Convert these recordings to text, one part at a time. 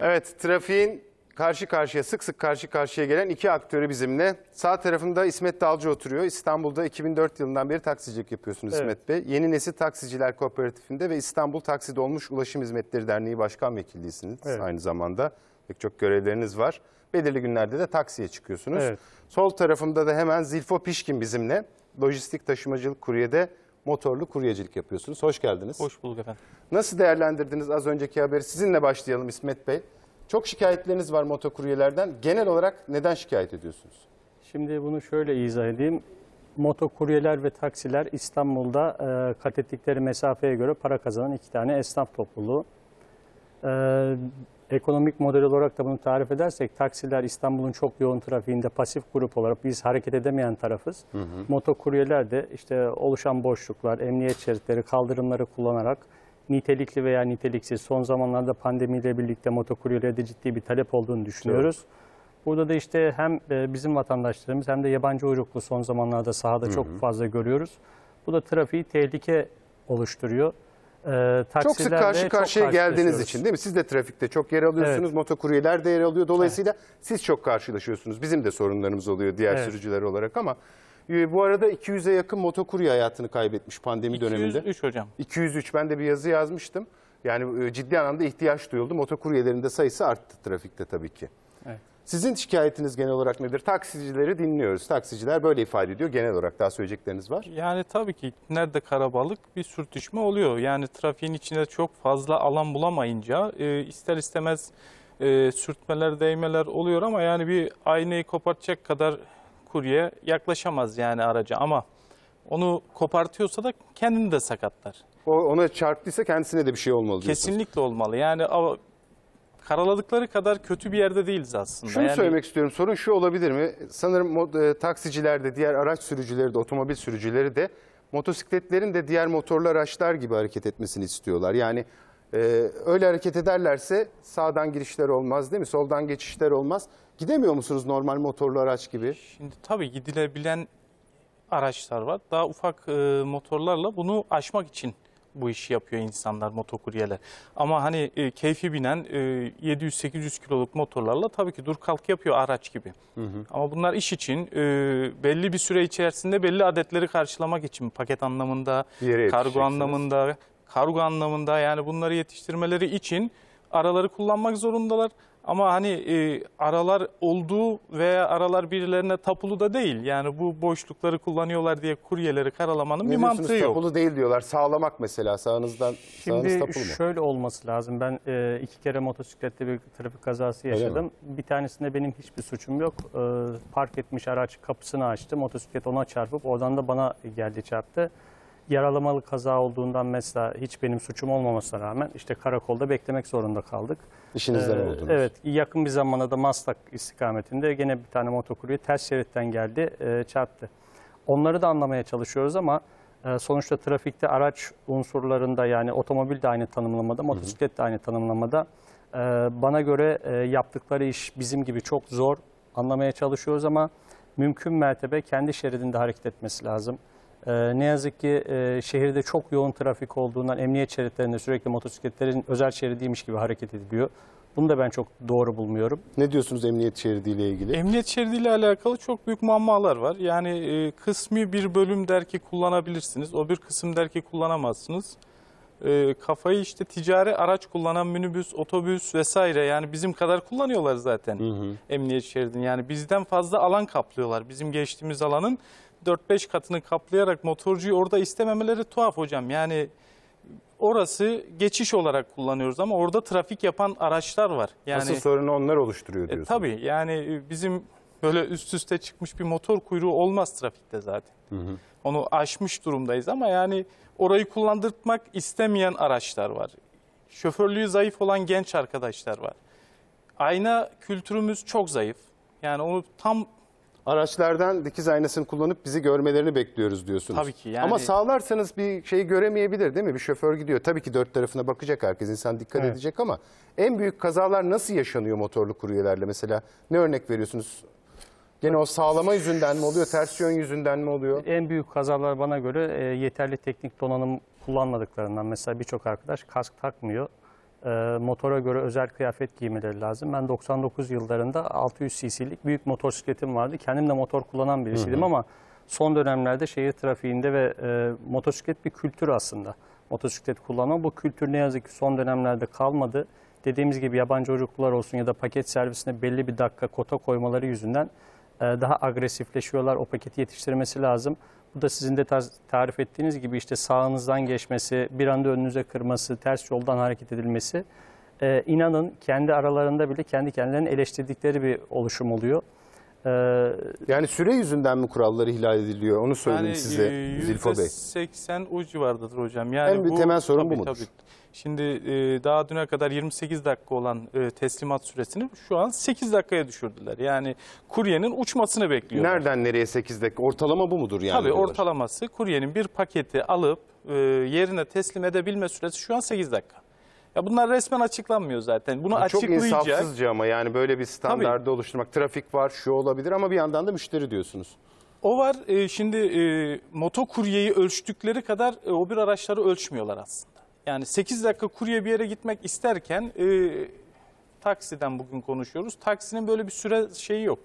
Evet, trafiğin karşı karşıya, sık sık karşı karşıya gelen iki aktörü bizimle. Sağ tarafımda İsmet Dalcı oturuyor. İstanbul'da 2004 yılından beri taksicilik yapıyorsunuz Evet. İsmet Bey. Yeni Nesil Taksiciler Kooperatifinde ve İstanbul Taksi Dolmuş Ulaşım Hizmetleri Derneği Başkan Vekilliğisiniz Evet. aynı zamanda. Pek çok görevleriniz var. Belirli günlerde de taksiye çıkıyorsunuz. Evet. Sol tarafımda da hemen Zilfo Pişkin bizimle. Lojistik taşımacılık kuryede motorlu kuryecilik yapıyorsunuz. Hoş geldiniz. Hoş bulduk efendim. Nasıl değerlendirdiniz az önceki haberi? Sizinle başlayalım İsmet Bey. Çok şikayetleriniz var motokuryelerden. Genel olarak neden şikayet ediyorsunuz? Şimdi bunu şöyle izah edeyim. Motokuryeler ve taksiler İstanbul'da e, kat ettikleri mesafeye göre para kazanan iki tane esnaf topluluğu. E, ekonomik model olarak da bunu tarif edersek taksiler İstanbul'un çok yoğun trafiğinde pasif grup olarak biz hareket edemeyen tarafız. Motokuryeler de işte oluşan boşluklar, emniyet şeritleri, kaldırımları kullanarak nitelikli veya niteliksiz son zamanlarda pandemiyle birlikte motokuryelerde ciddi bir talep olduğunu düşünüyoruz. Burada da işte hem e, bizim vatandaşlarımız hem de yabancı uyruklu son zamanlarda sahada çok fazla görüyoruz. Bu da trafiği tehlike oluşturuyor. Ee, Çok sık karşı çok karşıya geldiğiniz karşılaşıyoruz. için değil mi? Siz de trafikte çok yer alıyorsunuz, motokuryeler de yer alıyor. Dolayısıyla siz çok karşılaşıyorsunuz. Bizim de sorunlarımız oluyor diğer Evet. sürücüler olarak ama e, bu arada 200'e yakın motokurye hayatını kaybetmiş pandemi döneminde. 203 hocam. 203 ben de bir yazı yazmıştım. Yani e, ciddi anlamda ihtiyaç duyuldu. Motokuryelerin de sayısı arttı trafikte tabii ki. Sizin şikayetiniz genel olarak nedir? Taksicileri dinliyoruz. Taksiciler böyle ifade ediyor. Genel olarak daha söyleyecekleriniz var. Yani tabii ki nerede karabalık bir sürtüşme oluyor. Yani trafiğin içinde çok fazla alan bulamayınca e, ister istemez e, sürtmeler, değmeler oluyor ama yani bir aynayı kopartacak kadar kurye yaklaşamaz yani araca ama onu kopartıyorsa da kendini de sakatlar. O ona çarptıysa kendisine de bir şey olmalı diyorsunuz. Kesinlikle olmalı. Yani karaladıkları kadar kötü bir yerde değiliz aslında. Şunu yani, söylemek istiyorum. Sorun şu olabilir mi? Sanırım e, taksiciler de, diğer araç sürücüleri de, otomobil sürücüleri de motosikletlerin de diğer motorlu araçlar gibi hareket etmesini istiyorlar. Yani e, öyle hareket ederlerse sağdan girişler olmaz değil mi? Soldan geçişler olmaz. Gidemiyor musunuz normal motorlu araç gibi? Şimdi tabii gidilebilen araçlar var. Daha ufak e, motorlarla bunu aşmak için bu işi yapıyor insanlar, motokuryeler. Ama hani e, keyfi binen e, 700-800 kiloluk motorlarla tabii ki dur kalk yapıyor araç gibi. Ama bunlar iş için e, belli bir süre içerisinde belli adetleri karşılamak için paket anlamında, kargo anlamında, kargo anlamında yani bunları yetiştirmeleri için araları kullanmak zorundalar. Ama hani e, aralar olduğu veya aralar birilerine tapulu da değil. Yani bu boşlukları kullanıyorlar diye kuryeleri karalamanın Ne bir mantığı yok. Tapulu değil diyorlar. Sağlamak mesela sağınızdan. sağınız Şimdi tapulu mu? şöyle olması lazım. Ben e, iki kere motosiklette bir trafik kazası yaşadım. Bir tanesinde benim hiçbir suçum yok. E, park etmiş araç kapısını açtı. Motosiklet ona çarpıp oradan da bana geldi çarptı. Yaralamalı kaza olduğundan mesela hiç benim suçum olmamasına rağmen işte karakolda beklemek zorunda kaldık. İşinizden Ee, oldunuz. Evet, yakın bir zamanda da Maslak istikametinde gene bir tane motokurye ters şeritten geldi, e, çarptı. Onları da anlamaya çalışıyoruz ama e, sonuçta trafikte araç unsurlarında yani otomobil de aynı tanımlamada, motosiklet de aynı tanımlamada. E, bana göre e, yaptıkları iş bizim gibi çok zor anlamaya çalışıyoruz ama mümkün mertebe kendi şeridinde hareket etmesi lazım. Ee, ne yazık ki e, şehirde çok yoğun trafik olduğundan emniyet şeritlerinde sürekli motosikletlerin özel şeridiymiş gibi hareket ediliyor. Bunu da ben çok doğru bulmuyorum. Ne diyorsunuz emniyet şeridiyle ilgili? Emniyet şeridiyle alakalı çok büyük muammalar var. Yani e, kısmi bir bölüm der ki kullanabilirsiniz, o bir kısım der ki kullanamazsınız. E, kafayı işte ticari araç kullanan minibüs, otobüs vesaire yani bizim kadar kullanıyorlar zaten emniyet şeridini. Yani bizden fazla alan kaplıyorlar. Bizim geçtiğimiz alanın 4-5 katını kaplayarak motorcuyu orada istememeleri tuhaf hocam. Yani orası geçiş olarak kullanıyoruz ama orada trafik yapan araçlar var. Yani Asıl sorunu onlar oluşturuyor e, diyorsunuz. tabii yani e, bizim böyle üst üste çıkmış bir motor kuyruğu olmaz trafikte zaten. Onu aşmış durumdayız ama yani orayı kullandırtmak istemeyen araçlar var. Şoförlüğü zayıf olan genç arkadaşlar var. Ayna kültürümüz çok zayıf. Yani onu tam Araçlardan dikiz aynasını kullanıp bizi görmelerini bekliyoruz diyorsunuz. Tabii ki, yani- Ama sağlarsanız bir şeyi göremeyebilir değil mi? Bir şoför gidiyor. Tabii ki dört tarafına bakacak herkes. insan dikkat Evet. edecek ama en büyük kazalar nasıl yaşanıyor motorlu kuryelerle mesela? Ne örnek veriyorsunuz? Gene o sağlama yüzünden mi oluyor? Ters yön yüzünden mi oluyor? En büyük kazalar bana göre e, yeterli teknik donanım kullanmadıklarından. Mesela birçok arkadaş kask takmıyor. E, motora göre özel kıyafet giymeleri lazım. Ben 99 yıllarında 600 cc'lik büyük motosikletim vardı. Kendim de motor kullanan birisiydim ama son dönemlerde şehir trafiğinde ve e, motosiklet bir kültür aslında. Motosiklet kullanma bu kültür ne yazık ki son dönemlerde kalmadı. Dediğimiz gibi yabancı uyruklular olsun ya da paket servisine belli bir dakika kota koymaları yüzünden e, daha agresifleşiyorlar. O paketi yetiştirmesi lazım. Bu da sizin de tar- tarif ettiğiniz gibi işte sağınızdan geçmesi, bir anda önünüze kırması, ters yoldan hareket edilmesi. E, inanın kendi aralarında bile kendi kendilerini eleştirdikleri bir oluşum oluyor. E, Yani süre yüzünden mi kurallar ihlal ediliyor? Onu söyleyeyim Yani size e, Zilfo Bey. %80 o civardadır hocam. Yani En bir temel sorun bu tabii, mudur? tabii. Şimdi e, daha düne kadar 28 dakika olan e, teslimat süresini şu an 8 dakikaya düşürdüler. Yani kuryenin uçmasını bekliyorlar. Nereden nereye 8 dakika? Ortalama bu mudur yani? Tabii diyorlar? ortalaması kuryenin bir paketi alıp e, yerine teslim edebilme süresi şu an 8 dakika. Ya bunlar resmen açıklanmıyor zaten. Bunu Bu Çok açıklayacak. insafsızca ama yani böyle bir standardı oluşturmak. Trafik var, şu olabilir ama bir yandan da müşteri diyorsunuz. O var. E, şimdi e, motokuryeyi ölçtükleri kadar e, o bir araçları ölçmüyorlar aslında. Yani 8 dakika kurye bir yere gitmek isterken e, taksiden bugün konuşuyoruz. Taksinin böyle bir süre şeyi yok.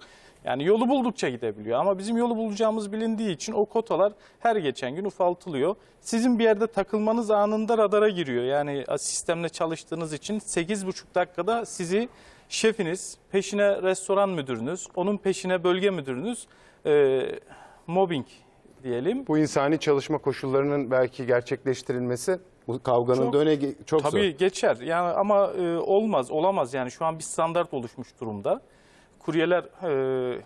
Yani yolu buldukça gidebiliyor ama bizim yolu bulacağımız bilindiği için o kotalar her geçen gün ufaltılıyor. Sizin bir yerde takılmanız anında radara giriyor. Yani sistemle çalıştığınız için 8,5 dakikada sizi şefiniz, peşine restoran müdürünüz, onun peşine bölge müdürünüz e, mobbing diyelim. Bu insani çalışma koşullarının belki gerçekleştirilmesi bu kavganın Çok- da öne ge- çok zor. Tabii geçer yani ama e, olmaz olamaz yani şu an bir standart oluşmuş durumda. Kuryeler e,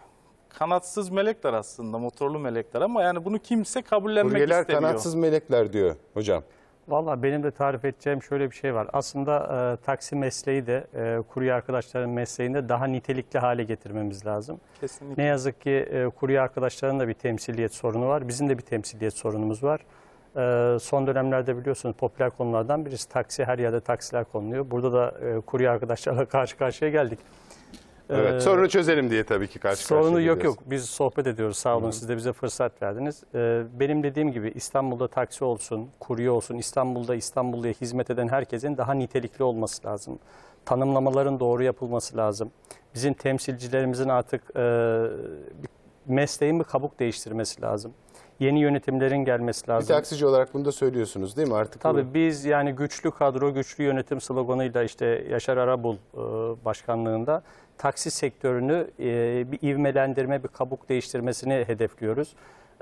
kanatsız melekler aslında motorlu melekler ama yani bunu kimse kabullenmek Kuryeler istemiyor. kanatsız melekler diyor hocam. Valla benim de tarif edeceğim şöyle bir şey var. Aslında e, taksi mesleği de e, kurye arkadaşların mesleğinde daha nitelikli hale getirmemiz lazım. Kesinlikle. Ne yazık ki e, kurye arkadaşların da bir temsiliyet sorunu var. Bizim de bir temsiliyet sorunumuz var. E, son dönemlerde biliyorsunuz popüler konulardan birisi taksi. Her yerde taksiler konuluyor. Burada da e, kurye arkadaşlarla karşı karşıya geldik. Evet, E, sorunu çözelim diye tabii ki karşı Sorunu karşıya yok geliyoruz. yok. Biz sohbet ediyoruz. Sağ olun. Siz de bize fırsat verdiniz. Ee, benim dediğim gibi İstanbul'da taksi olsun, kurye olsun, İstanbul'da İstanbul'da hizmet eden herkesin daha nitelikli olması lazım. Tanımlamaların doğru yapılması lazım. Bizim temsilcilerimizin artık e, mesleğin bir kabuk değiştirmesi lazım. Yeni yönetimlerin gelmesi Bir lazım. taksici olarak bunu da söylüyorsunuz değil mi artık? Tabii biz yani güçlü kadro, güçlü yönetim sloganıyla işte Yaşar Arabul e, başkanlığında taksi sektörünü e, bir ivmelendirme, bir kabuk değiştirmesini hedefliyoruz.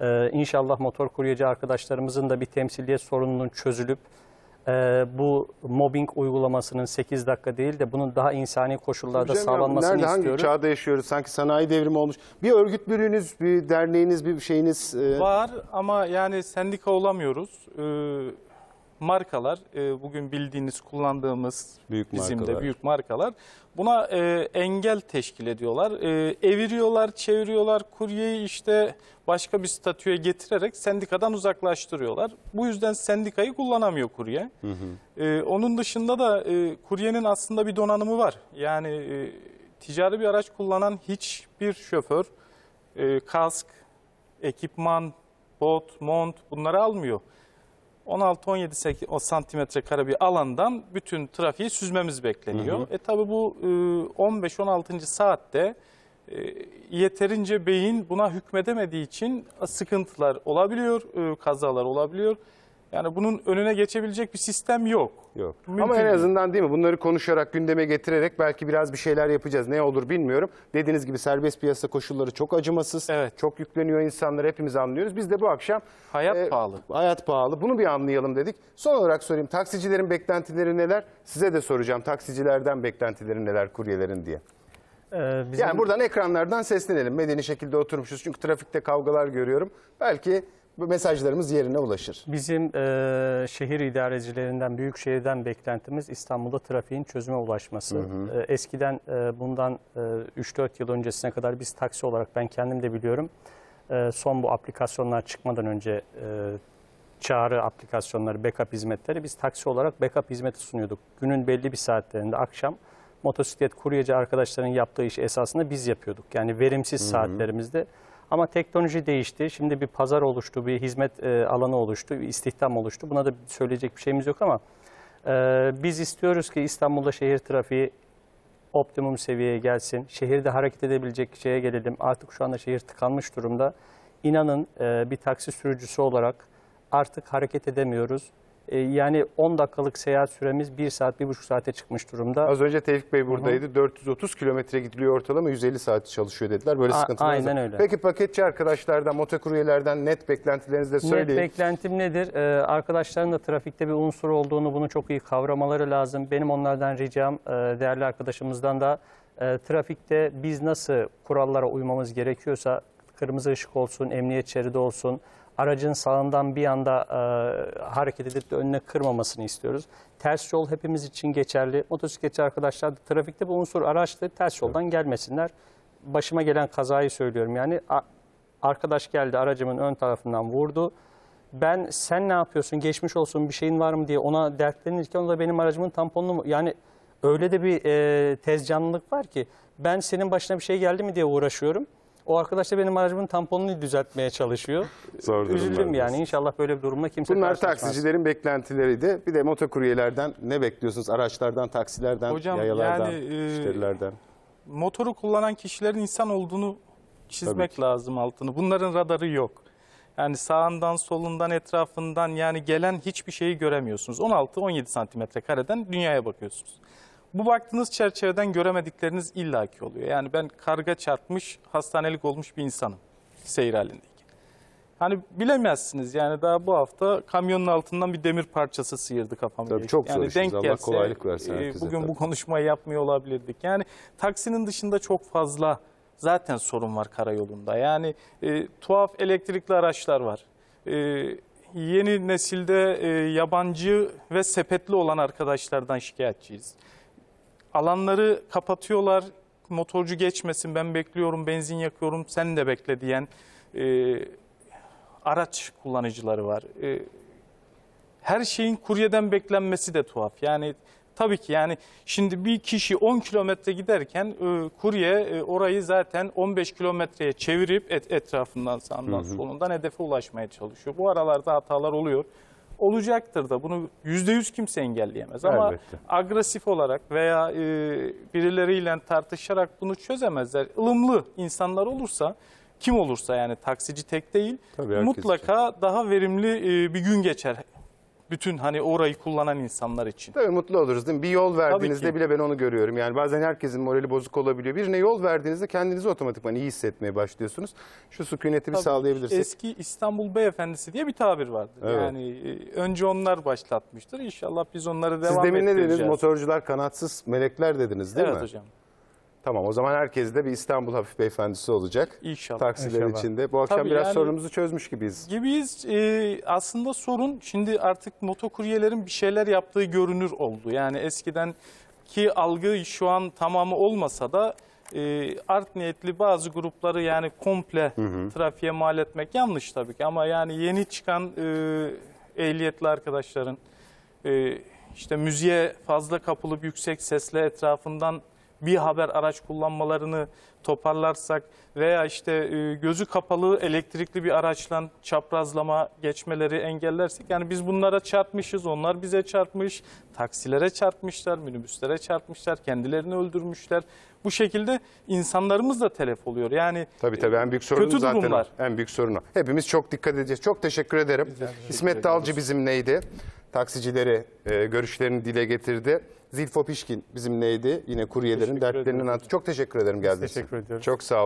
E, İnşallah motor kuryeci arkadaşlarımızın da bir temsiliyet sorununun çözülüp e, bu mobbing uygulamasının 8 dakika değil de bunun daha insani koşullarda Hocam sağlanmasını Nerede hangi istiyoruz. çağda yaşıyoruz? Sanki sanayi devrimi olmuş. Bir örgütlülüğünüz, bir derneğiniz, bir şeyiniz e, Var ama yani sendika olamıyoruz. Ee, markalar, e, bugün bildiğiniz, kullandığımız Büyük bizim markalar. de büyük markalar buna e, engel teşkil ediyorlar. E, eviriyorlar, çeviriyorlar, kuryeyi işte başka bir statüye getirerek sendikadan uzaklaştırıyorlar. Bu yüzden sendikayı kullanamıyor kurye. E, onun dışında da e, kuryenin aslında bir donanımı var. Yani e, ticari bir araç kullanan hiçbir şoför e, kask, ekipman, bot, mont bunları almıyor. 16-17 o santimetre kare bir alandan bütün trafiği süzmemiz bekleniyor. E tabi bu e, 15-16. saatte e, yeterince beyin buna hükmedemediği için sıkıntılar olabiliyor, e, kazalar olabiliyor. Yani bunun önüne geçebilecek bir sistem yok. Yok. Mümkün Ama en değil. azından değil mi? Bunları konuşarak, gündeme getirerek belki biraz bir şeyler yapacağız. Ne olur bilmiyorum. Dediğiniz gibi serbest piyasa koşulları çok acımasız. Evet. Çok yükleniyor insanlar. Hepimiz anlıyoruz. Biz de bu akşam Hayat e, pahalı. Hayat pahalı. Bunu bir anlayalım dedik. Son olarak sorayım. Taksicilerin beklentileri neler? Size de soracağım. Taksicilerden beklentileri neler kuryelerin diye. Ee, bizim- Yani buradan ekranlardan seslenelim. Medeni şekilde oturmuşuz. Çünkü trafikte kavgalar görüyorum. Belki mesajlarımız yerine ulaşır. Bizim e, şehir idarecilerinden, büyük şehirden beklentimiz İstanbul'da trafiğin çözüme ulaşması. E, eskiden e, bundan e, 3-4 yıl öncesine kadar biz taksi olarak ben kendim de biliyorum. E, son bu aplikasyonlar çıkmadan önce e, çağrı aplikasyonları, backup hizmetleri biz taksi olarak backup hizmeti sunuyorduk. Günün belli bir saatlerinde akşam motosiklet kuryeci arkadaşların yaptığı iş esasında biz yapıyorduk. Yani verimsiz saatlerimizde. Ama teknoloji değişti. Şimdi bir pazar oluştu, bir hizmet e, alanı oluştu, bir istihdam oluştu. Buna da söyleyecek bir şeyimiz yok ama Ee, biz istiyoruz ki İstanbul'da şehir trafiği optimum seviyeye gelsin. Şehirde hareket edebilecek şeye gelelim. Artık şu anda şehir tıkanmış durumda. İnanın e, bir taksi sürücüsü olarak artık hareket edemiyoruz. E, yani 10 dakikalık seyahat süremiz 1 saat, 1,5 saate çıkmış durumda. Az önce Tevfik Bey buradaydı. 430 kilometre gidiliyor ortalama 150 saat çalışıyor dediler. Böyle sıkıntılar aynen var. öyle. Peki paketçi arkadaşlardan, motokuryelerden net beklentilerinizi de Net söyleyin. beklentim nedir? Ee, arkadaşların da trafikte bir unsur olduğunu bunu çok iyi kavramaları lazım. Benim onlardan ricam e, değerli arkadaşımızdan da e, trafikte biz nasıl kurallara uymamız gerekiyorsa kırmızı ışık olsun, emniyet şeridi olsun, aracın sağından bir anda e, hareket edip de önüne kırmamasını istiyoruz. Ters yol hepimiz için geçerli. Motosikletçi arkadaşlar da trafikte bu unsur araçtır. Ters yoldan gelmesinler. Başıma gelen kazayı söylüyorum. Yani arkadaş geldi aracımın ön tarafından vurdu. Ben sen ne yapıyorsun geçmiş olsun bir şeyin var mı diye ona dertlenirken o da benim aracımın tamponunu yani öyle de bir e, tez canlılık var ki ben senin başına bir şey geldi mi diye uğraşıyorum. O arkadaş da benim aracımın tamponunu düzeltmeye çalışıyor. Zor Üzüldüm yani inşallah böyle bir durumla kimse Bunlar karşılaşmaz. taksicilerin beklentileriydi. Bir de motokuryelerden ne bekliyorsunuz? Araçlardan, taksilerden, Hocam, yayalardan, yani, e, müşterilerden. motoru kullanan kişilerin insan olduğunu çizmek lazım altını. Bunların radarı yok. Yani sağından, solundan, etrafından yani gelen hiçbir şeyi göremiyorsunuz. 16-17 santimetre kareden dünyaya bakıyorsunuz. Bu baktığınız çerçeveden göremedikleriniz illaki oluyor. Yani ben karga çarpmış, hastanelik olmuş bir insanım seyir halindeyken. Hani bilemezsiniz yani daha bu hafta kamyonun altından bir demir parçası sıyırdı kafamı. Tabii geçti. çok zor yani işiniz. denk Allah gelse, kolaylık versin e, herkese Bugün tabii. bu konuşmayı yapmıyor olabilirdik. Yani taksinin dışında çok fazla zaten sorun var karayolunda. Yani e, tuhaf elektrikli araçlar var. E, yeni nesilde e, yabancı ve sepetli olan arkadaşlardan şikayetçiyiz. Alanları kapatıyorlar. Motorcu geçmesin ben bekliyorum benzin yakıyorum sen de bekle diyen e, araç kullanıcıları var. E, her şeyin kuryeden beklenmesi de tuhaf. Yani tabii ki yani şimdi bir kişi 10 kilometre giderken e, kurye e, orayı zaten 15 kilometreye çevirip et, etrafından sağından solundan hedefe ulaşmaya çalışıyor. Bu aralarda hatalar oluyor. Olacaktır da bunu %100 kimse engelleyemez ama Elbette. agresif olarak veya e, birileriyle tartışarak bunu çözemezler. Ilımlı insanlar olursa kim olursa yani taksici tek değil Tabii herkes mutlaka daha verimli e, bir gün geçer. Bütün hani orayı kullanan insanlar için. Tabii mutlu oluruz değil mi? Bir yol verdiğinizde bile ben onu görüyorum. Yani bazen herkesin morali bozuk olabiliyor. Birine yol verdiğinizde kendinizi otomatikman iyi hissetmeye başlıyorsunuz. Şu sükuneti bir Tabii, sağlayabilirsek. Eski İstanbul Beyefendisi diye bir tabir vardı. Evet. Yani e, önce onlar başlatmıştır. İnşallah biz onları devam Siz demin ne dediniz? Motorcular kanatsız melekler dediniz değil evet mi? hocam. Tamam o zaman herkes de bir İstanbul hafif beyefendisi olacak. İnşallah. Taksilerin İnşallah. içinde. Bu akşam Tabii biraz yani- sorunumuzu çözmüş gibiyiz. gibiyiz. Ee, aslında sorun şimdi artık motokuryelerin bir şeyler yaptığı görünür oldu. Yani eskiden ki algı şu an tamamı olmasa da e, art niyetli bazı grupları yani komple trafiğe mal etmek yanlış tabii ki ama yani yeni çıkan e, ehliyetli arkadaşların e, işte müziğe fazla kapılıp yüksek sesle etrafından bir haber araç kullanmalarını toparlarsak veya işte e, gözü kapalı elektrikli bir araçla çaprazlama geçmeleri engellersek yani biz bunlara çarpmışız onlar bize çarpmış taksilere çarpmışlar minibüslere çarpmışlar kendilerini öldürmüşler bu şekilde insanlarımız da telef oluyor yani Tabii tabii en büyük sorun Kötü zaten durumlar. En büyük sorun o. Hepimiz çok dikkat edeceğiz. Çok teşekkür ederim. İsmet Dalcı bizimleydi. Taksicileri e, görüşlerini dile getirdi. Zilfo Pişkin bizimleydi. Yine kuryelerin dertlerini ederim. anlattı. Çok teşekkür ederim geldiğiniz için. teşekkür ediyoruz. Çok sağ olun.